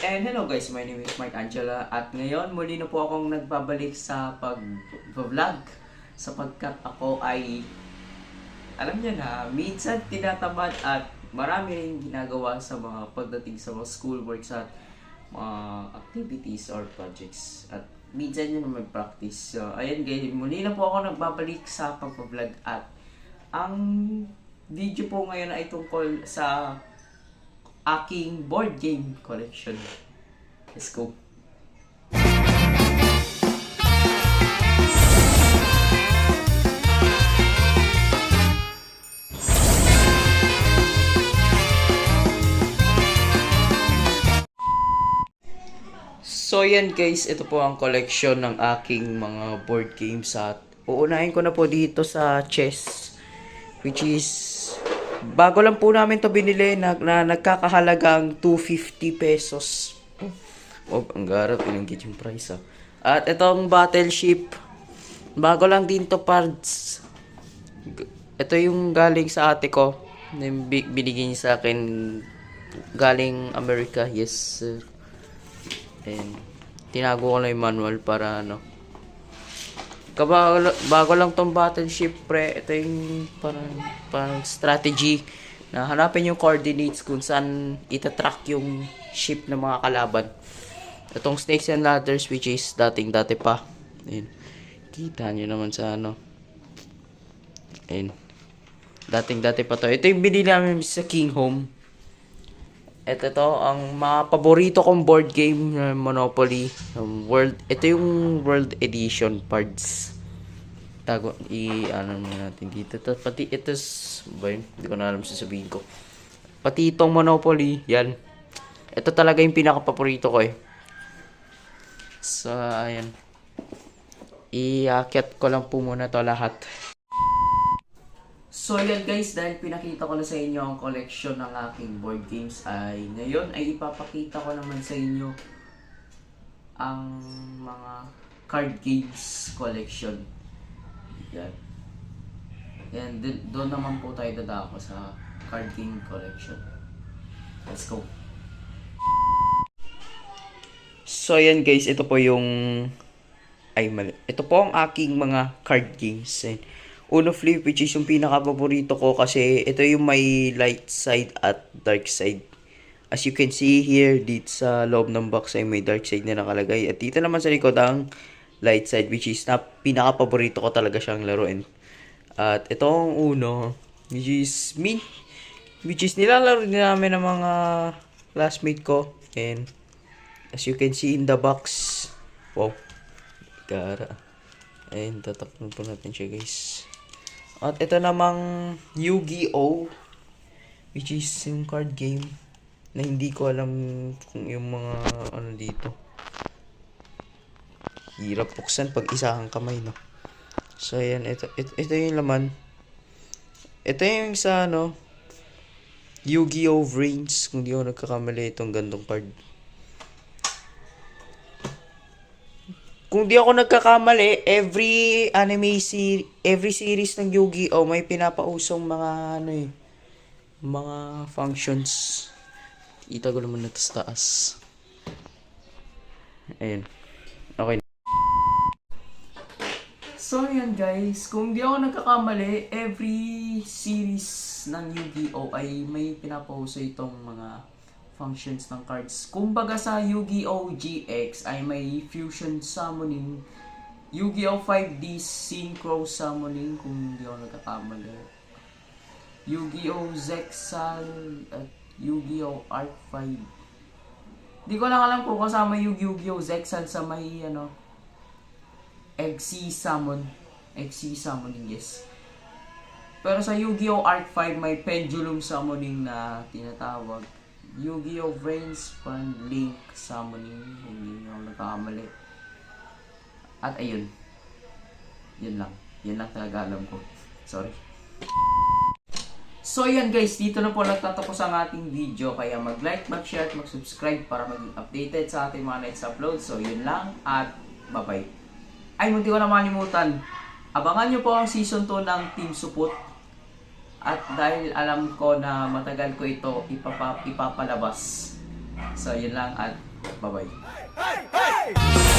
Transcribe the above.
And hello guys, my name is Mike Angela at ngayon muli na po akong nagbabalik sa pag-vlog sapagkat ako ay alam niyo na, minsan tinatamad at marami rin ginagawa sa mga pagdating sa mga schoolworks at mga activities or projects at minsan yun na mag-practice. So, ayan guys, muli na po ako nagbabalik sa pag-vlog at ang video po ngayon ay tungkol sa aking board game collection. Let's go. So yan guys, ito po ang collection ng aking mga board games at uunahin ko na po dito sa chess which is bago lang po namin to binili na, na nagkakahalagang 250 pesos. Oh, ang gara, pinanggit yung price ah. At itong battleship, bago lang din to parts. Ito yung galing sa ate ko. Binigay niya sa akin galing America. Yes, sir. And tinago ko na yung manual para ano. Kabago, bago lang tong battleship pre, ito yung parang, parang strategy na hanapin yung coordinates kung saan itatrack yung ship ng mga kalaban. Itong snakes and ladders which is dating dati pa. Ayun. Kita nyo naman sa ano. Ayun. Dating dati pa to. Ito yung binili namin sa King Home. Ito to, ang mga paborito kong board game na Monopoly. Um, world, ito yung World Edition parts. Tago, i, ano natin dito. Ito, pati, ito, ba yun? Hindi ko na alam sasabihin ko. Pati itong Monopoly, yan. Ito talaga yung pinaka-paborito ko eh. So, ayan. Iakyat ko lang po muna to lahat. So yan guys, dahil pinakita ko na sa inyo ang collection ng aking board games ay ngayon ay ipapakita ko naman sa inyo ang mga card games collection. Yan. Yan, din- doon naman po tayo dadako sa card game collection. Let's go. So ayan guys, ito po yung ay mali. Ito po ang aking mga card games. And Uno Flip which is yung pinaka-paborito ko kasi ito yung may light side at dark side. As you can see here, dito sa loob ng box ay may dark side na nakalagay. At dito naman sa likod ang light side which is na pinaka-paborito ko talaga siyang laruin. At ito ang uno which is me which is nilalaro din namin ng mga classmate ko. And as you can see in the box, wow, gara. Ayun, tatakpan po natin siya guys. At ito namang Yu-Gi-Oh! Which is yung card game na hindi ko alam kung yung mga ano dito. Hirap buksan pag isa kang kamay, no? So, ayan. Ito, ito, ito yung laman. Ito yung sa, ano, Yu-Gi-Oh! Brains. Kung di ako nagkakamali itong gandong card. Kung di ako nagkakamali, every anime se- every series ng Yu-Gi-Oh may pinapausong mga ano eh, mga functions. Itago naman na to sa taas. Ayun. Okay. So yan guys, kung di ako nagkakamali, every series ng Yu-Gi-Oh ay may pinapauso itong mga functions ng cards. Kumbaga sa Yu-Gi-Oh! GX ay may fusion summoning, Yu-Gi-Oh! 5D synchro summoning kung di ako nagkakamali. Yu-Gi-Oh! Zexal at Yu-Gi-Oh! Art 5. Di ko lang alam kung kasama yung Yu-Gi-Oh! Zexal sa may ano, XC summon. XC summoning, yes. Pero sa Yu-Gi-Oh! Art 5 may pendulum summoning na tinatawag. Yu-Gi-Oh! Brains Fun Link Summoning. Hindi nyo ako nagkakamali. At ayun. Yun lang. Yun lang talaga alam ko. Sorry. So yan guys, dito na po nagtatapos ang ating video. Kaya mag-like, mag-share, at mag-subscribe para maging updated sa ating mga next upload. So yun lang at bye-bye. Ay, munti ko na makalimutan. Abangan nyo po ang season 2 ng Team Supot. At dahil alam ko na matagal ko ito ipapa, ipapalabas, So, yun lang at bye-bye. Wasak naman sa